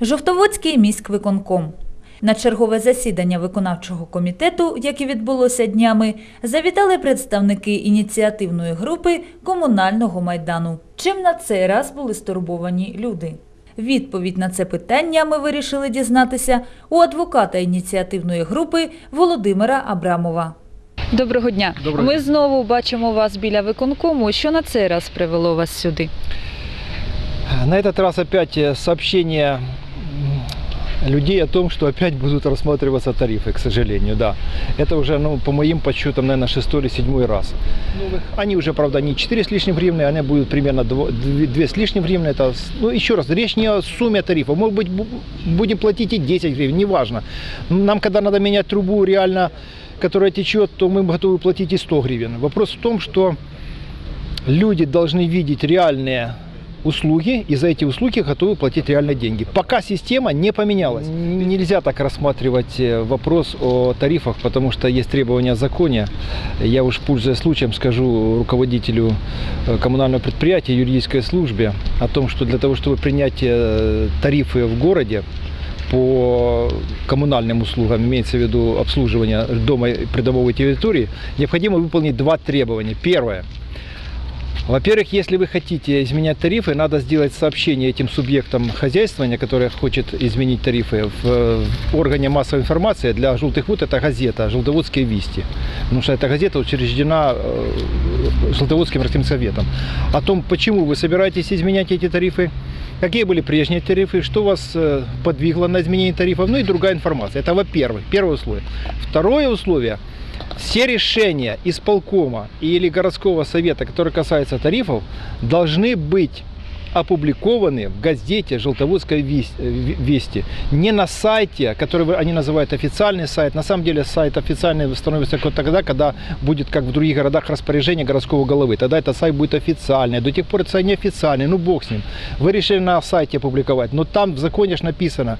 Жовтоводський міськвиконком. На чергове засідання виконавчого комітету, яке відбулося днями, завітали представники ініціативної групи комунального майдану. Чим на цей раз були стурбовані люди? Відповідь на це питання ми вирішили дізнатися у адвоката ініціативної групи Володимира Абрамова. Доброго дня. Доброго Ми знову бачимо вас біля виконкому. Що на цей раз привело вас сюди? На этот раз опять э, сообщение людей о том, что опять будут рассматриваться тарифы, к сожалению, да. Это уже, ну, по моим подсчетам, наверное, шестой или седьмой раз. Они уже, правда, не 4 с лишним гривны, они будут примерно 2, с лишним гривны. Это, ну, еще раз, речь не о сумме тарифов. Может быть, бу- будем платить и 10 гривен, неважно. Нам, когда надо менять трубу реально, которая течет, то мы готовы платить и 100 гривен. Вопрос в том, что люди должны видеть реальные услуги и за эти услуги готовы платить реально деньги. Пока система не поменялась. Нельзя так рассматривать э, вопрос о тарифах, потому что есть требования законе. Я уж пользуясь случаем скажу руководителю э, коммунального предприятия, юридической службе о том, что для того, чтобы принять э, тарифы в городе, по коммунальным услугам, имеется в виду обслуживание дома и придомовой территории, необходимо выполнить два требования. Первое. Во-первых, если вы хотите изменять тарифы, надо сделать сообщение этим субъектам хозяйствования, которые хочет изменить тарифы в, органе массовой информации. Для желтых вод это газета «Желтоводские вести». Потому что эта газета учреждена э, Желтоводским советом. О том, почему вы собираетесь изменять эти тарифы, какие были прежние тарифы, что вас э, подвигло на изменение тарифов, ну и другая информация. Это во-первых, первое условие. Второе условие – все решения исполкома или городского совета, которые касаются тарифов, должны быть опубликованы в газете «Желтоводская весть- э, ве- вести». Не на сайте, который вы- они называют официальный сайт. На самом деле сайт официальный становится только тогда, когда будет, как в других городах, распоряжение городского головы. Тогда этот сайт будет официальный. До тех пор это неофициальный. Ну, бог с ним. Вы решили на сайте опубликовать. Но там в законе ж написано,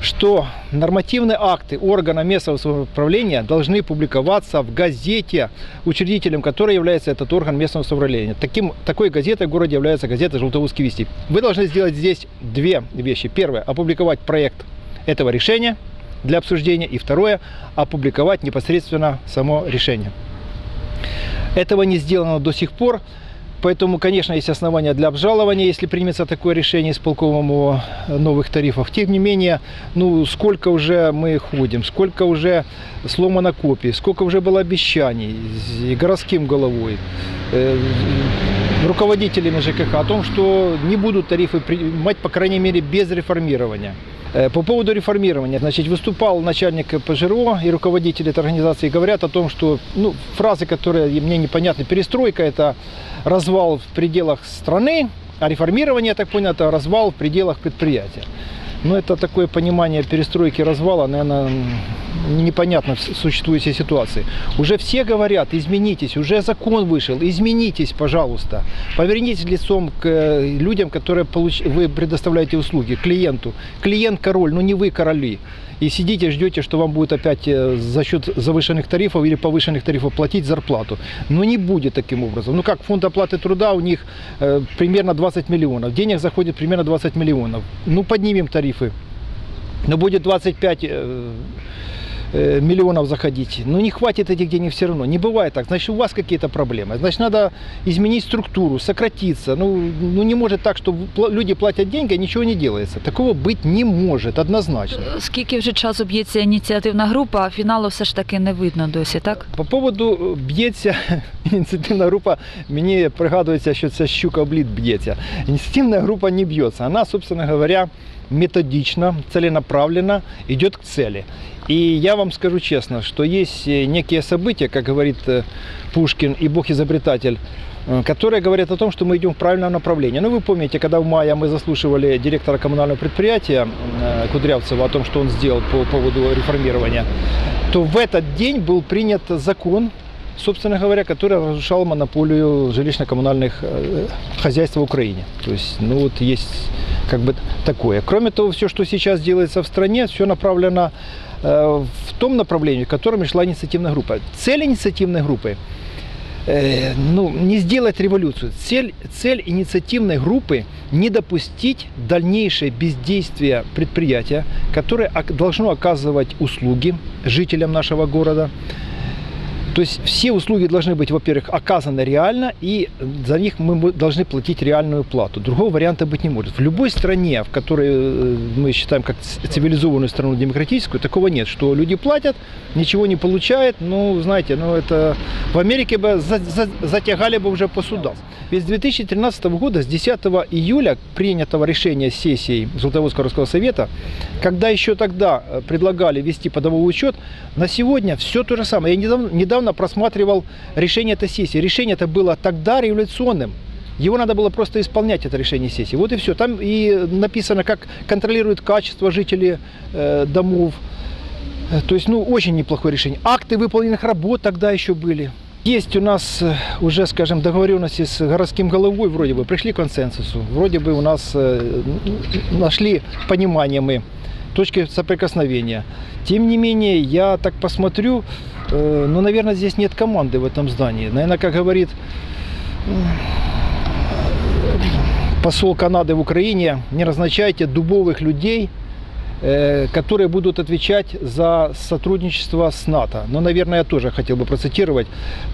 что нормативные акты органа местного самоуправления должны публиковаться в газете, учредителем которой является этот орган местного самоуправления. Таким, такой газетой в городе является газета «Желтоводский вести». Вы должны сделать здесь две вещи. Первое – опубликовать проект этого решения для обсуждения. И второе – опубликовать непосредственно само решение. Этого не сделано до сих пор. Поэтому, конечно, есть основания для обжалования, если примется такое решение исполкомом о новых тарифах. Тем не менее, ну, сколько уже мы ходим, сколько уже сломано копий, сколько уже было обещаний городским головой, руководителями ЖКХ о том, что не будут тарифы принимать, по крайней мере, без реформирования. Э, По поводу реформирования, значит, выступал начальник ПЖРО и руководители этой организации говорят о том, что ну, фразы, которые мне непонятны, перестройка это развал в пределах страны, а реформирование, я так понял, это развал в пределах предприятия. Ну, это такое понимание перестройки развала, наверное, непонятно в существующей ситуации. Уже все говорят, изменитесь, уже закон вышел, изменитесь, пожалуйста. Повернитесь лицом к э, людям, которые получ- вы предоставляете услуги, клиенту. Клиент король, но не вы короли. И сидите, ждете, что вам будет опять э, за счет завышенных тарифов или повышенных тарифов платить зарплату. Но не будет таким образом. Ну как фонд оплаты труда у них э, примерно 20 миллионов. Денег заходит примерно 20 миллионов. Ну поднимем тарифы. Но будет 25 э, э, миллионов заходить. Но не хватит этих денег все равно. Не бывает так. Значит, у вас какие-то проблемы. Значит, надо изменить структуру, сократиться. Ну, ну не может так, что пла- люди платят деньги, а ничего не делается. Такого быть не может, однозначно. Скільки вже часу б'ється ініціативна група, а фіналу все ж таки не видно досі, так? По поводу е, б'ється ініціативна група, мені пригадується, що це щука обліт б'ється. Ініціативна група не б'ється. Вона, собственно говоря, методично, целенаправленно идет к цели. И я вам скажу честно, что есть э, некие события, как говорит э, Пушкин и Бог-изобретатель, э, которые говорят о том, что мы идем в правильном направлении. Ну, вы помните, когда в мае мы заслушивали директора коммунального предприятия Кудрявцева о том, что он сделал по поводу реформирования, то в этот день был принят закон, собственно говоря, который разрушал монополию жилищно-коммунальных хозяйств в Украине. То есть, ну вот есть как бы такое. Кроме того, все, что сейчас делается в стране, все направлено в том направлении, в котором шла инициативная группа. Цель инициативной группы э, ну, не сделать революцию. Цель, цель инициативной группы не допустить дальнейшее бездействия предприятия, которое ок- должно оказывать услуги жителям нашего города. То есть все услуги должны быть, во-первых, оказаны реально, и за них мы должны платить реальную плату. Другого варианта быть не может. В любой стране, в которой э, мы считаем как цивилизованную страну демократическую, такого нет, что люди платят, ничего не получают. Ну, знаете, ну это в Америке бы за- за- затягали бы уже по судам. Ведь с 2013 года, с 10 июля принятого решения сессии Золотоводского городского совета, когда еще тогда э, предлагали вести подовой учет, на сегодня все то же самое. Я недавно, недавно просматривал решение этой сессии. Решение это было тогда революционным. Его надо было просто исполнять, это решение сессии. Вот и все. Там и написано, как контролируют качество жители э, домов. Э, То есть, ну, очень неплохое решение. Акты выполненных работ тогда еще были. Есть у нас э, уже, скажем, договоренности с городским головой, вроде бы пришли к консенсусу. Вроде бы у нас э, нашли понимание мы, точки соприкосновения. Тем не менее, я так посмотрю, э, ну, наверное, здесь нет команды в этом здании. Наверное, как говорит посол Канады в Украине, не назначайте дубовых людей, которые будут отвечать за сотрудничество с НАТО. Но, наверное, я тоже хотел бы процитировать.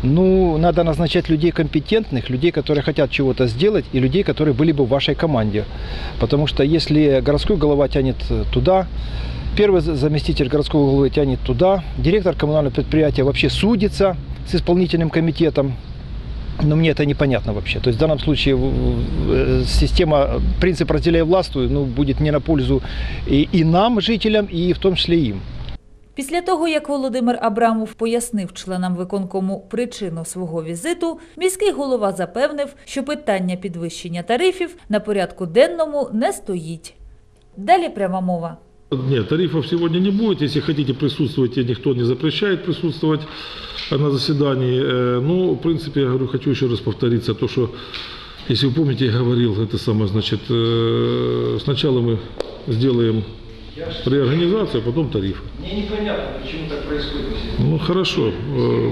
Ну, надо назначать людей компетентных, людей, которые хотят чего-то сделать, и людей, которые были бы в вашей команде. Потому что если городской голова тянет туда, первый за- заместитель городского головы тянет туда, директор коммунального предприятия вообще судится с исполнительным комитетом, но мне это непонятно вообще. То есть в данном случае э, система, принцип разделяй властвуй, ну, будет не на пользу и, и нам, жителям, и в том числе им. Після того, як Володимир Абрамов пояснив членам виконкому причину свого візиту, міський голова запевнив, що питання підвищення тарифів на порядку денному не стоїть. Далі пряма мова. Нет, тарифов сегодня не будет. Если хотите присутствовать, никто не запрещает присутствовать на заседании. Э, Ну, в принципе, я говорю, хочу еще раз повториться, то, что, если вы помните, я говорил, это самое, значит, э, сначала мы сделаем реорганизацию, а потом тарифы. Мне непонятно, почему так происходит. Ну, хорошо. Э,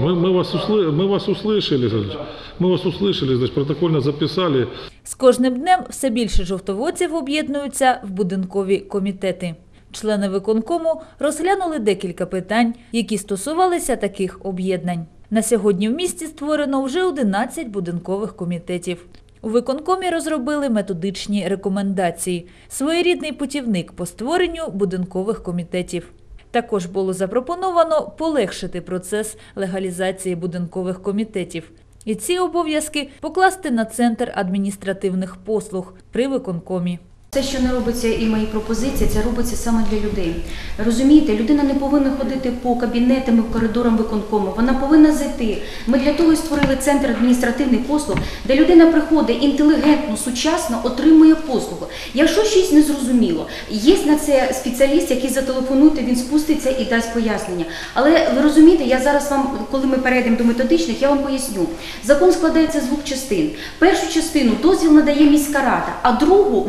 Мы, мы, вас, услы- мы вас услышали, значит, мы вас услышали, значит, протокольно записали. З кожним днем все більше жовтоводців об'єднуються в будинкові комітети. Члени виконкому розглянули декілька питань, які стосувалися таких об'єднань. На сьогодні в місті створено вже 11 будинкових комітетів. У виконкомі розробили методичні рекомендації, своєрідний путівник по створенню будинкових комітетів. Також було запропоновано полегшити процес легалізації будинкових комітетів. І ці обов'язки покласти на центр адміністративних послуг при виконкомі. Все, що не робиться, і мої пропозиції, це робиться саме для людей. Розумієте, людина не повинна ходити по кабінетам і коридорам виконкому. Вона повинна зайти. Ми для того і створили центр адміністративних послуг, де людина приходить інтелігентно, сучасно отримує послугу. Якщо щось не зрозуміло, є на це спеціаліст, який зателефонує, він спуститься і дасть пояснення. Але ви розумієте, я зараз вам, коли ми перейдемо до методичних, я вам поясню. Закон складається з двох частин. Першу частину дозвіл надає міська рада, а другу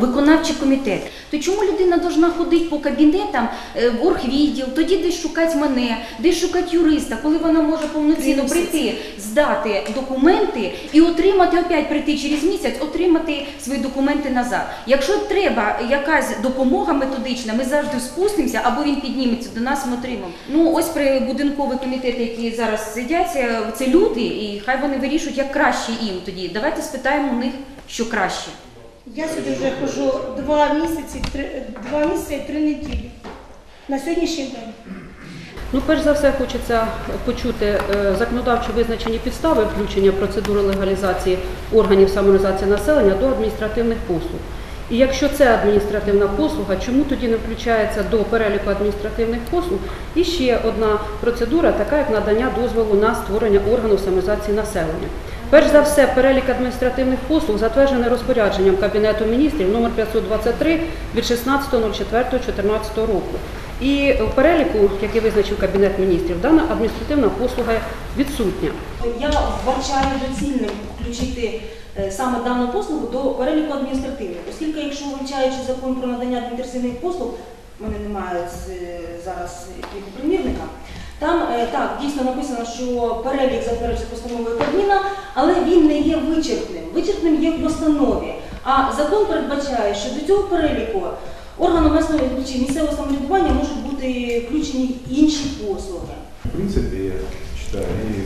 виконавчий комітет. То чому людина повинна ходити по кабінетам е, в оргвідділ, тоді десь шукати мене, десь шукати юриста, коли вона може повноцінно прийти, здати документи і отримати опять прийти через місяць, отримати свої документи назад. Якщо треба якась допомога методична, ми завжди спустимося або він підніметься до нас, ми отримаємо. Ну ось при будинкові комітети, які зараз сидять, е, це люди, і хай вони вирішують, як краще їм тоді. Давайте спитаємо у них, що краще. Я сюди вже хожу два місяці, три, два місяці і три неділі. На сьогоднішній день. Ну, перш за все, хочеться почути е, законодавчо визначені підстави включення процедури легалізації органів самоорганізації населення до адміністративних послуг. І якщо це адміністративна послуга, чому тоді не включається до переліку адміністративних послуг і ще одна процедура, така як надання дозволу на створення органу самоорганізації населення? Перш за все, перелік адміністративних послуг затверджений розпорядженням Кабінету міністрів номер 523 від 16.04.2014 року. І в переліку, який визначив Кабінет міністрів, дана адміністративна послуга відсутня. Я вбачаю доцільним включити е, саме дану послугу до переліку адміністративних, оскільки якщо вивчаючи закон про надання адміністративних послуг, в мене немає зараз його примірника, Там е, так дійсно написано, що перелік затверджується постановою Кабміна, але він не є вичерпним. Вичерпним є в постанові. А закон передбачає, що до цього переліку органу місцевого чи місцевого самоврядування можуть бути включені інші послуги. В принципе, я считаю и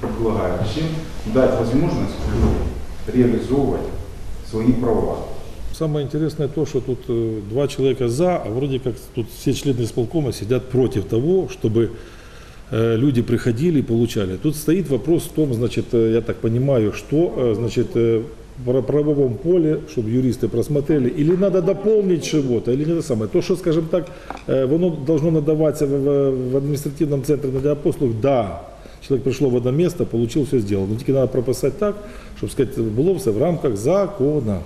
предлагаю всем дать возможность людям реализовывать свои права. Самое интересное то, что тут э, два человека за, а вроде как тут все члены исполкома сидят против того, чтобы э, люди приходили и получали. Тут стоит вопрос в том, значит, э, я так понимаю, что, значит, в правовом поле, чтобы юристы просмотрели, или надо дополнить чего-то, или не то самое. То, что, скажем так, воно должно надаваться в, административном центре надання послуг, да. Человек пришел в одно место, получил, все сделал. Но тільки треба прописати так, щоб сказати, було все в рамках закону.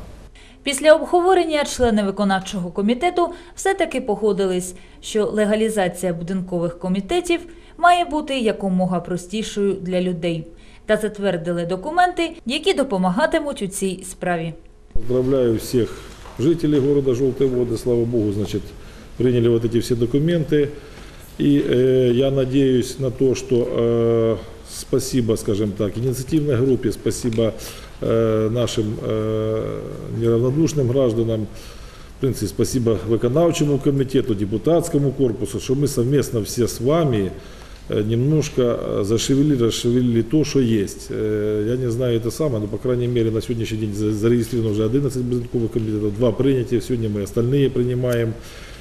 Після обговорення члени виконавчого комітету все-таки погодились, що легалізація будинкових комітетів має бути якомога простішою для людей та затвердили документи, які допомагатимуть у цій справі. Поздравляю всех жителей города Желтые воды. Слава Богу, значит, приняли вот эти все документы. И э, я надеюсь на то, что э, спасибо, скажем так, инициативной группе, спасибо э, нашим э, неравнодушным гражданам, в принципе, спасибо виконавчему комитету, депутатскому корпусу, что мы совместно все с вами э, немножко э, зашевелили, расшевелили то, что есть. Э, Я не знаю это самое, но, по крайней мере, на сегодняшний день за- зарегистрировано уже 11 будинковых комитетов, два принятия, сегодня мы остальные принимаем.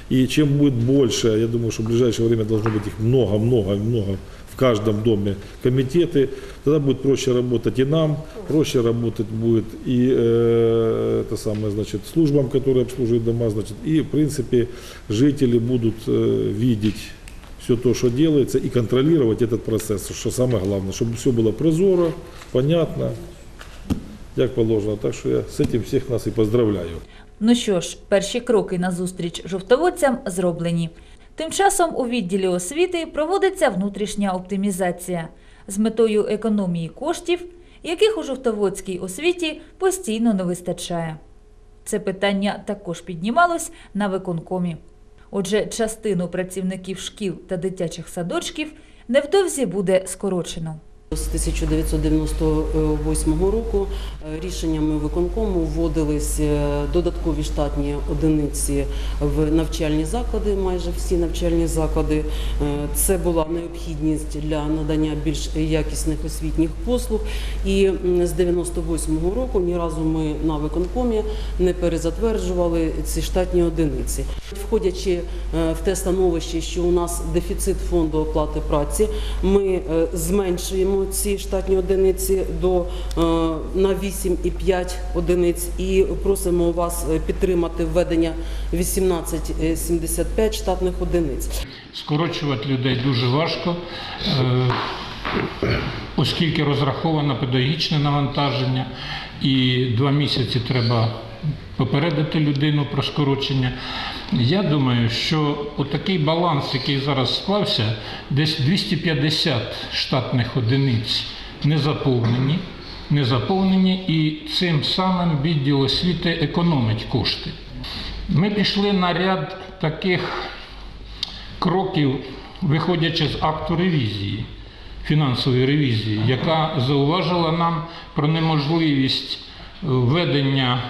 И чем будет больше, я думаю, что в ближайшее время должно быть их много-много-много в каждом доме комитеты, тогда будет проще работать и нам, проще работать будет и э, это самое, значит, службам, которые обслуживают дома, значит, и, в принципе, жители будут э, видеть все то, что делается, и контролировать этот процесс, что самое главное, чтобы все было прозоро, понятно, як положено. Так що я з цим всіх нас і поздравляю. Ну що ж, перші кроки на зустріч жовтоводцям зроблені. Тим часом у відділі освіти проводиться внутрішня оптимізація з метою економії коштів, яких у жовтоводській освіті постійно не вистачає. Це питання також піднімалось на виконкомі. Отже, частину працівників шкіл та дитячих садочків невдовзі буде скорочено. З 1998 року е, рішеннями виконкому вводились е, додаткові штатні одиниці в навчальні заклади, майже всі навчальні заклади. Е, Це була необхідність для надання більш якісних освітніх послуг. І з 98 року ні разу ми на виконкомі не перезатверджували ці штатні одиниці. Входячи в те становище, що у нас дефіцит фонду оплати праці, ми е, ці штатні одиниці до е, на 8,5 одиниць і просимо вас е, підтримати введення 18,75 штатних одиниць. Скорочувати людей дуже важко, е, оскільки розраховано педагогічне навантаження, і два місяці треба попередити людину про скорочення. Я думаю, що отакий баланс, який зараз склався, десь 250 штатних одиниць не заповнені, не заповнені, і цим самим відділ освіти економить кошти. Ми пішли на ряд таких кроків, виходячи з акту ревізії, фінансової ревізії, яка зауважила нам про неможливість введення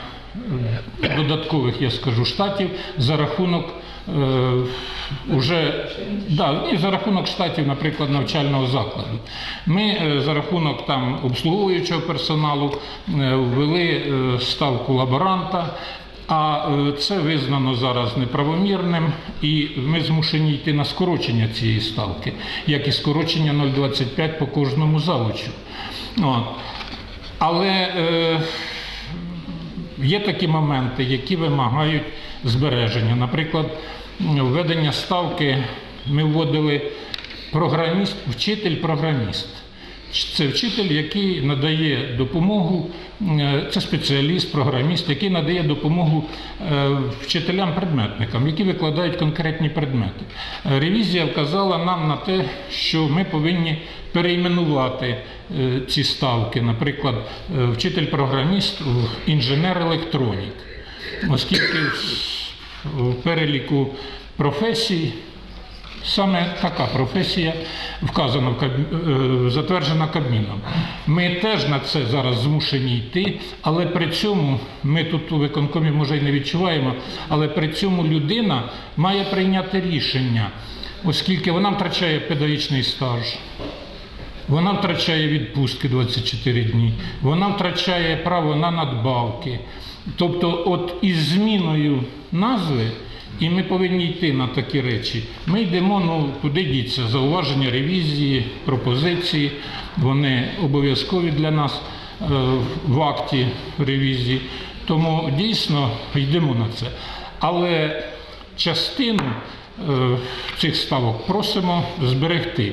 додаткових, я скажу, штатів за рахунок е, уже да, і за рахунок штатів, наприклад, навчального закладу. Ми е, за рахунок там обслуговуючого персоналу е, ввели е, ставку лаборанта. А е, це визнано зараз неправомірним, і ми змушені йти на скорочення цієї ставки, як і скорочення 0,25 по кожному завучу. От. Але е, є такі моменти, які вимагають збереження. Наприклад, введення ставки ми вводили програміст, вчитель-програміст. Це вчитель, який надає допомогу, е, це спеціаліст, програміст, який надає допомогу е, вчителям-предметникам, які викладають конкретні предмети. Е, Ревізія вказала нам на те, що ми повинні перейменувати ці ставки, наприклад, вчитель-програміст в Саме така професія вказана в е, затверджена Кабміном. Ми теж на це зараз змушені йти, але при цьому ми тут у виконкомі може й не відчуваємо, але при цьому людина має прийняти рішення, оскільки вона втрачає педагогічний стаж. Вона втрачає відпустки 24 дні, вона втрачає право на надбавки. Тобто, от із зміною назви, і ми повинні йти на такі речі. Ми йдемо, ну куди діться, зауваження, ревізії, пропозиції, вони обов'язкові для нас е, в акті ревізії. Тому дійсно йдемо на це. Але частину е, цих ставок просимо зберегти.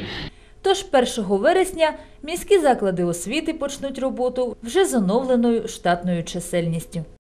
Тож 1 вересня міські заклади освіти почнуть роботу вже з оновленою штатною чисельністю.